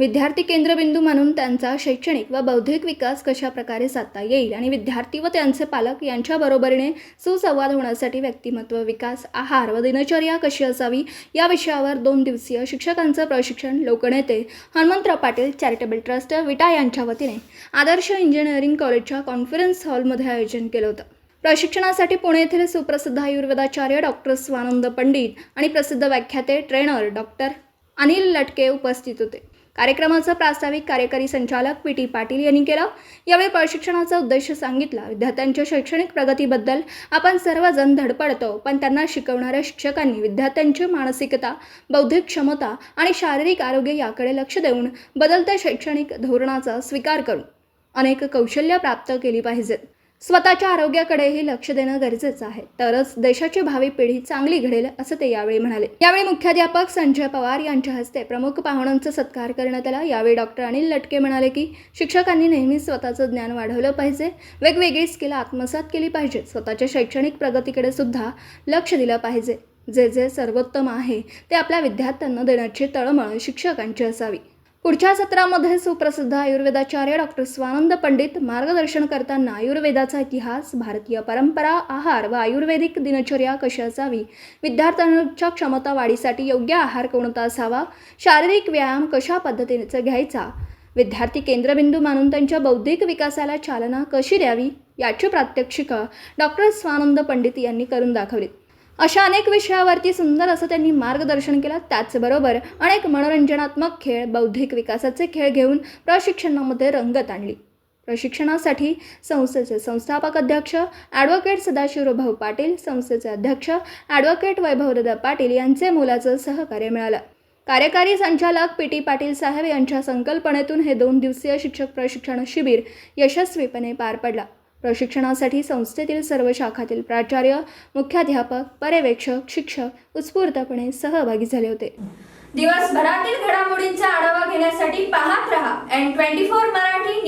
विद्यार्थी केंद्रबिंदू म्हणून त्यांचा शैक्षणिक व बौद्धिक विकास कशा प्रकारे साधता येईल? आणि विद्यार्थी व त्यांचे पालक यांच्या बरोबरीने सुसंवाद होण्यासाठी व्यक्तिमत्व विकास आहार व दिनचर्या कशी असावी या विषयावर दोन दिवसीय शिक्षकांचं प्रशिक्षण लोकनेते हनुमंतराव पाटील चॅरिटेबल ट्रस्ट विटा यांच्या वतीने आदर्श इंजिनिअरिंग कॉलेजच्या कॉन्फरन्स हॉलमध्ये आयोजन केलं होतं. प्रशिक्षणासाठी पुणे येथील सुप्रसिद्ध आयुर्वेदाचार्य डॉक्टर स्वानंद पंडित आणि प्रसिद्ध व्याख्याते ट्रेनर डॉक्टर अनिल लटके उपस्थित होते. कार्यक्रमाचा प्रास्ताविक कार्यकारी संचालक पी टी पाटील यांनी केला. यावेळी प्रशिक्षणाचा उद्देश सांगितला. विद्यार्थ्यांच्या शैक्षणिक प्रगतीबद्दल आपण सर्वजण धडपडतो पण त्यांना शिकवणाऱ्या शिक्षकांनी विद्यार्थ्यांची मानसिकता बौद्धिक क्षमता आणि शारीरिक आरोग्य याकडे लक्ष देऊन बदलत्या शैक्षणिक धोरणाचा स्वीकार करून अनेक कौशल्य प्राप्त केली पाहिजेत. स्वतःच्या आरोग्याकडेही लक्ष देणं गरजेचं आहे. तरच देशाची भावी पिढी चांगली घडेल असं ते यावेळी म्हणाले. यावेळी मुख्याध्यापक संजय पवार यांच्या हस्ते प्रमुख पाहुण्यांचा सत्कार करण्यात आला. यावेळी डॉक्टर अनिल लटके म्हणाले की शिक्षकांनी नेहमी स्वतःचं ज्ञान वाढवलं पाहिजे. वेगवेगळी स्किल आत्मसात केली पाहिजे. स्वतःच्या शैक्षणिक प्रगतीकडे सुद्धा लक्ष दिलं पाहिजे. जे जे सर्वोत्तम आहे ते आपल्या विद्यार्थ्यांना देण्याची तळमळ शिक्षकांची असावी. पुढच्या सत्रामध्ये सुप्रसिद्ध आयुर्वेदाचार्य डॉक्टर स्वानंद पंडित मार्गदर्शन करताना आयुर्वेदाचा इतिहास भारतीय परंपरा आहार व आयुर्वेदिक दिनचर्या कशी असावी विद्यार्थ्यांच्या क्षमता वाढीसाठी योग्य आहार कोणता असावा शारीरिक व्यायाम कशा पद्धतीचा घ्यायचा विद्यार्थी केंद्रबिंदू मानून त्यांच्या बौद्धिक विकासाला चालना कशी द्यावी याची प्रात्यक्षिकं डॉक्टर स्वानंद पंडित यांनी करून दाखवली अशा अनेक विषयावरती सुंदर असं त्यांनी मार्गदर्शन केलं त्याचबरोबर अनेक मनोरंजनात्मक खेळ बौद्धिक विकासाचे खेळ घेऊन प्रशिक्षणामध्ये रंगत आणली. प्रशिक्षणासाठी संस्थेचे संस्थापक अध्यक्ष ॲडव्होकेट सदाशिवभाऊ पाटील संस्थेचे अध्यक्ष ॲडव्होकेट वैभवदादा पाटील यांचे मोलाचं सहकार्य मिळालं. कार्यकारी संचालक पी टी पाटील साहेब यांच्या संकल्पनेतून हे दोन दिवसीय शिक्षक प्रशिक्षण शिबिर यशस्वीपणे पार पडला. प्रशिक्षणासाठी संस्थेतील सर्व शाखातील प्राचार्य मुख्याध्यापक पर्यवेक्षक शिक्षक उत्स्फूर्तपणे सहभागी झाले होते. दिवसभरातील घडामोडींचा आढावा घेण्यासाठी पाहत रहा एन ट्वेंटी फोर मराठी.